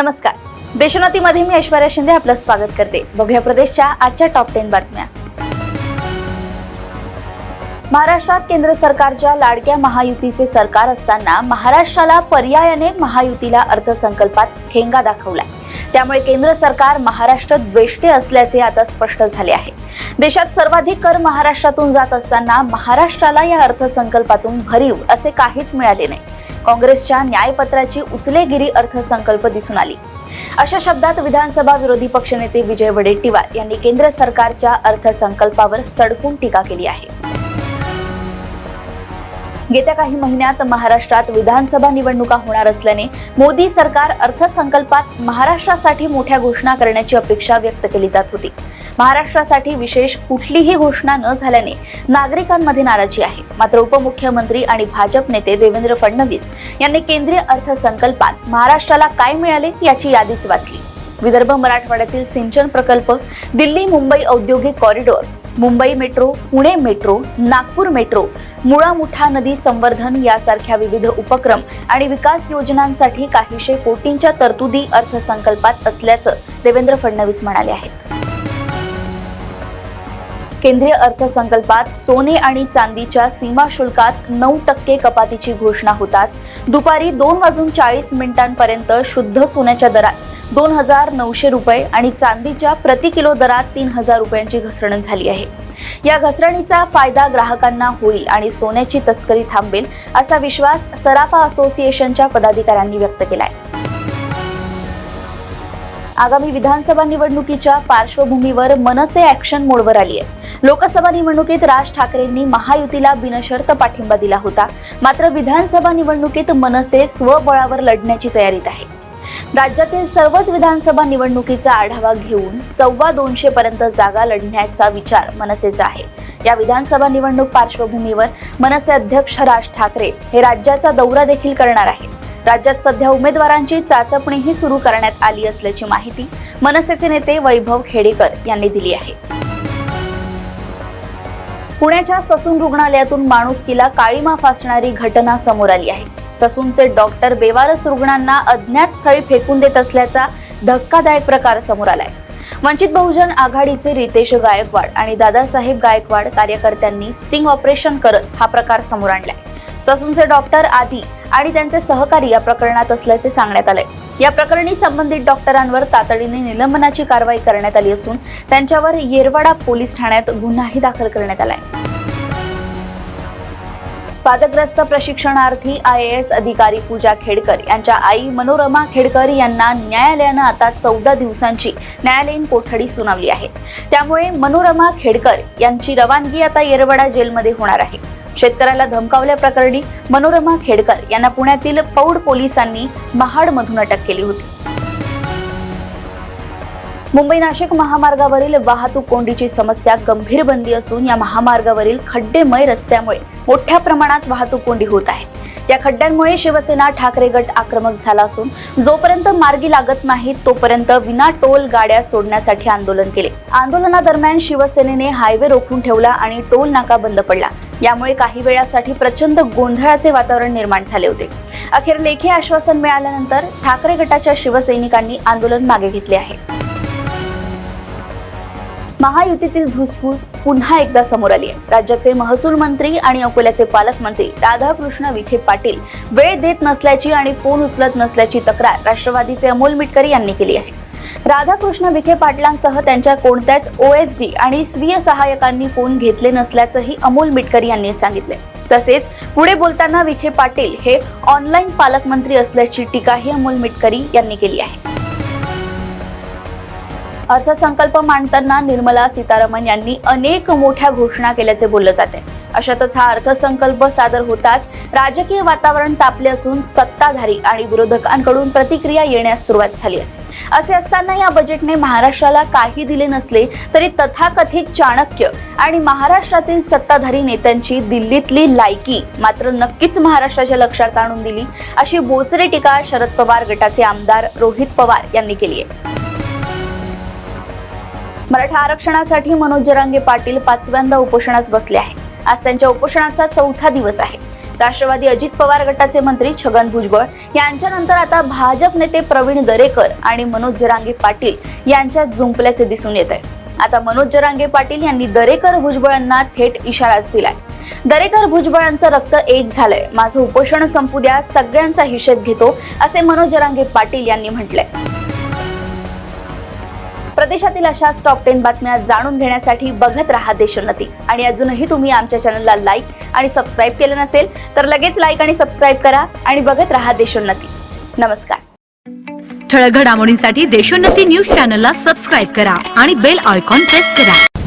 नमस्कार. देशोन्नतीमध्ये मी ऐश्वर्या शिंदे आपलं स्वागत करते. बघूया प्रदेशच्या आजच्या टॉप टेन बातम्या. महाराष्ट्रात केंद्र सरकारच्या लाडक्या महायुतीचे सरकार असताना महाराष्ट्राला पर्यायाने महायुतीला अर्थसंकल्पात ठेंगा दाखवलाय. त्यामुळे केंद्र सरकार महाराष्ट्र द्वेष्टे असल्याचे आता स्पष्ट झाले आहे. देशात सर्वाधिक कर महाराष्ट्रातून जात असताना महाराष्ट्राला या अर्थसंकल्पातून भरीव असे काहीच मिळाले नाही. काँग्रेसच्या न्यायपत्राची उचलेगिरी अर्थसंकल्प दिसून आली. अशा शब्दात विधानसभा विरोधी पक्षनेते विजय वडेट्टीवार यांनी केंद्र सरकारच्या अर्थसंकल्पावर सडकून टीका केली आहे. येत्या काही महिन्यात महाराष्ट्रात विधानसभा निवडणुका होणार असल्याने मोदी सरकार अर्थसंकल्पात महाराष्ट्रासाठी मोठ्या घोषणा करण्याची अपेक्षा व्यक्त केली जात होती. महाराष्ट्रासाठी विशेष कुठलीही घोषणा न झाल्याने नागरिकांमध्ये नाराजी आहे. मात्र उपमुख्यमंत्री आणि भाजप नेते देवेंद्र फडणवीस यांनी केंद्रीय अर्थसंकल्पात महाराष्ट्राला काय मिळाले याची यादीच वाचली. विदर्भ मराठवाड्यातील सिंचन प्रकल्प दिल्ली मुंबई औद्योगिक corridor Mumbai metro Pune metro Nagpur metro Mulamutha नदी संवर्धन यासारख्या विविध उपक्रम आणि विकास योजनांसाठी काहीशे कोटींच्या तरतुदी अर्थसंकल्पात असल्याचं देवेंद्र फडणवीस म्हणाले आहेत. केंद्रीय अर्थसंकल्पात सोने आणि चांदीच्या सीमा शुल्कात नऊ टक्के कपातीची घोषणा होताच. दुपारी दोन वाजून चाळीस मिनिटांपर्यंत शुद्ध सोन्याच्या दरात दोन हजार नऊशे रुपये आणि चांदीच्या प्रति किलो दरात तीन हजार रुपयांची घसरण झाली आहे. या घसरणीचा फायदा ग्राहकांना होईल आणि सोन्याची तस्करी थांबेल असा विश्वास सराफा असोसिएशनच्या पदाधिकाऱ्यांनी व्यक्त केला आहे आगामी विधानसभा निवडणुकीच्या पार्श्वभूमीवर मनसे ऍक्शन मोडवर आली आहे. लोकसभा निवडणुकीत राज ठाकरेंनी महायुतीला बिनशर्त पाठिंबा दिला होता. मात्र विधानसभा निवडणुकीत मनसे स्वबळावर लढण्याची तयारीत आहे. राज्यातील सर्वच विधानसभा निवडणुकीचा आढावा घेऊन सव्वा दोनशे पर्यंत जागा लढण्याचा विचार मनसेचा आहे. या विधानसभा निवडणूक पार्श्वभूमीवर मनसे अध्यक्ष राज ठाकरे हे राज्याचा दौरा देखील करणार आहेत. राज्यात सध्या उमेदवारांची चाचपणीही सुरू करण्यात आली असल्याची माहिती मनसेचे नेते वैभव खेडेकर यांनी दिली आहे. पुण्याच्या ससून रुग्णालयातून माणुसकीला काळीमा फासणारी घटना समोर आली आहे. ससूनचे डॉक्टर बेवारस रुग्णांना अज्ञात स्थळी फेकून देत असल्याचा धक्कादायक प्रकार समोर आलाय. वंचित बहुजन आघाडीचे रितेश गायकवाड आणि दादासाहेब गायकवाड कार्यकर्त्यांनी स्टिंग ऑपरेशन करत हा प्रकार समोर आणलाय. ससूनचे डॉक्टर आदी आणि त्यांचे सहकारी या प्रकरणात असल्याचे सांगण्यात आले. या प्रकरणी संबंधित डॉक्टरांवर तातडीने निलंबनाची कारवाई करण्यात आली असून त्यांच्यावर येरवाडा पोलीस ठाण्यात गुन्हाही दाखल करण्यात आलाय. वादग्रस्त प्रशिक्षणार्थी आय ए एस अधिकारी पूजा खेडकर यांच्या आई मनोरमा खेडकर यांना न्यायालयानं आता चौदा दिवसांची न्यायालयीन कोठडी सुनावली आहे. त्यामुळे मनोरमा खेडकर यांची रवानगी आता येरवडा जेलमध्ये होणार आहे. शेतकऱ्याला धमकावल्याप्रकरणी मनोरमा खेडकर यांना पुण्यातील पौड पोलिसांनी महाडमधून अटक केली होती. मुंबई नाशिक महामार्गावरील वाहतूक कोंडीची समस्या गंभीर बनली असून या महामार्गावरील खड्डेमय रस्त्यामुळे मोठ्या प्रमाणात वाहतूक कोंडी होत आहे. या खड्ड्यांमुळे शिवसेना ठाकरे गट आक्रमक झाला असून जोपर्यंत मार्गी लागत नाहीत तोपर्यंत विना टोल गाड्या सोडण्यासाठी आंदोलन केले. आंदोलनादरम्यान शिवसेनेने हायवे रोखून ठेवला आणि टोल नाका बंद पडला. यामुळे काही वेळासाठी प्रचंड गोंधळाचे वातावरण निर्माण झाले होते. अखेर लेखी आश्वासन मिळाल्यानंतर ठाकरे गटाच्या शिवसैनिकांनी आंदोलन मागे घेतले आहे. महायुतीतील धुसफूस पुन्हा एकदा समोर आली आहे. राज्याचे महसूल मंत्री आणि अकोल्याचे पालकमंत्री राधाकृष्ण विखे पाटील वेळ देत नसल्याची आणि फोन उचलत नसल्याची तक्रार राष्ट्रवादीचे अमोल मिटकरी यांनी केली आहे. राधाकृष्ण विखे पाटलांसह त्यांच्या कोणत्याच ओएसडी आणि स्वीय सहाय्यकांनी फोन घेतले नसल्याचंही अमोल मिटकरी यांनी सांगितले. तसेच पुढे बोलताना विखे पाटील हे ऑनलाईन पालकमंत्री असल्याची टीकाही अमोल मिटकरी यांनी केली आहे. अर्थसंकल्प मांडताना निर्मला सीतारामन यांनी अनेक मोठ्या घोषणा केल्याचे बोललं जाते. अशातच हा अर्थसंकल्प सादर होताच राजकीय वातावरण तापले असून सत्ताधारी आणि विरोधकांकडून प्रतिक्रिया येण्यास सुरुवात झाली आहे. असे असताना या बजेटने महाराष्ट्राला काही दिले नसले तरी तथाकथित चाणक्य आणि महाराष्ट्रातील सत्ताधारी नेत्यांची दिल्लीतली लायकी मात्र नक्कीच महाराष्ट्राच्या लक्षात आणून दिली अशी बोचरे टीका शरद पवार गटाचे आमदार रोहित पवार यांनी केली आहे. मराठा आरक्षणासाठी मनोज जरांगे पाटील पाचव्यांदा उपोषणास बसले आहेत. आज त्यांच्या उपोषणाचा चौथा दिवस आहे. राष्ट्रवादी अजित पवार गटाचे मंत्री छगन भुजबळ यांच्यानंतर आता भाजप नेते प्रवीण दरेकर आणि मनोज जरांगे पाटील यांच्यात जुंपल्याचे दिसून येत आहे. आता मनोज जरांगे पाटील यांनी दरेकर भुजबळांना थेट इशाराच दिलाय. दरेकर भुजबळांचं रक्त एक झालंय. माझं उपोषण संपू द्या सगळ्यांचा हिशेब घेतो असे मनोज जरांगे पाटील यांनी म्हटलंय. प्रदेशातील अशा टॉप टेन बातम्या जाणून घेण्यासाठी बघत राहा देशोन्नती. आणि अजूनही तुम्ही आमच्या चॅनलला लाईक आणि सबस्क्राईब केलं नसेल तर लगेच लाईक आणि सबस्क्राईब करा आणि बघत राहा देशोन्नती. नमस्कार. ठळक घडामोडींसाठी देशोन्नती न्यूज चॅनलला सबस्क्राईब करा आणि बेल आयकॉन प्रेस करा.